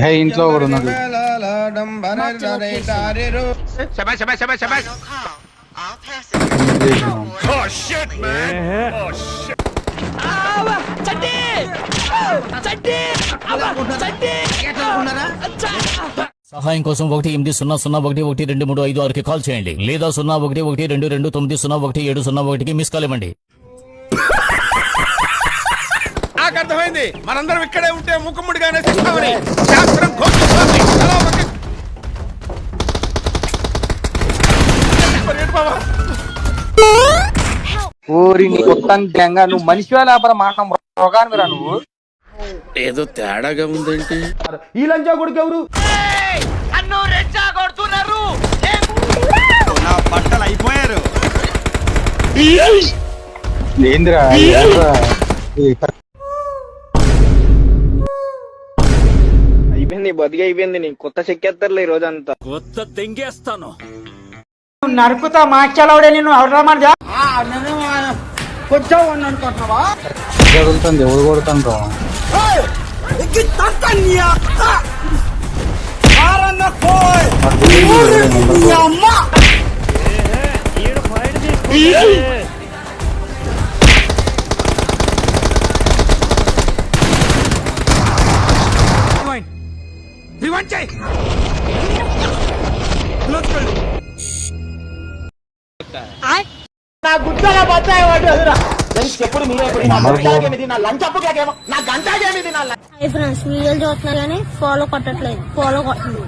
హే ఇంట్లో కూడా ఉన్నాడు? సహాయం కోసం ఒకటి ఎనిమిది సున్నా సున్నా ఒకటి ఒకటి రెండు మూడు ఐదు ఆరుకి కాల్ చేయండి. లేదా సున్నా ఒకటి ఒకటి రెండు రెండు తొమ్మిది సున్నా ఒకటి ఏడు సున్నా ఒకటికి మిస్ కాల్ ఇవ్వండి. నాకు అర్థమైంది. మనందరం ఇక్కడే ఉంటే ముక్కుముడిగానే ఓరి నీ కొత్త గంగా నువ్వు మనిషి లేకపోతే మాట రోగాన్ని రా నువ్వు? ఏదో తేడాగా ఉందేంటి. ఈ లంచా కొడుకు ఎవరు? ఏందిరా? ఈ అయిపోయింది బతికి అయిపోయింది నీ కొత్త చెక్కేస్తారులే ఈ రోజంతా. నరుకుతా మాట్లాడే నేను ఎవరమ్మా కొంచెం అనుకుంటున్నావా? జరుగుతుంది ఎవరు కొడుతుంది రా? మరి ఫ్రెండ్స్ వీడియోలు చూస్తున్నారు కానీ ఫాలో కొట్టట్లేదు. ఫాలో కొట్టండి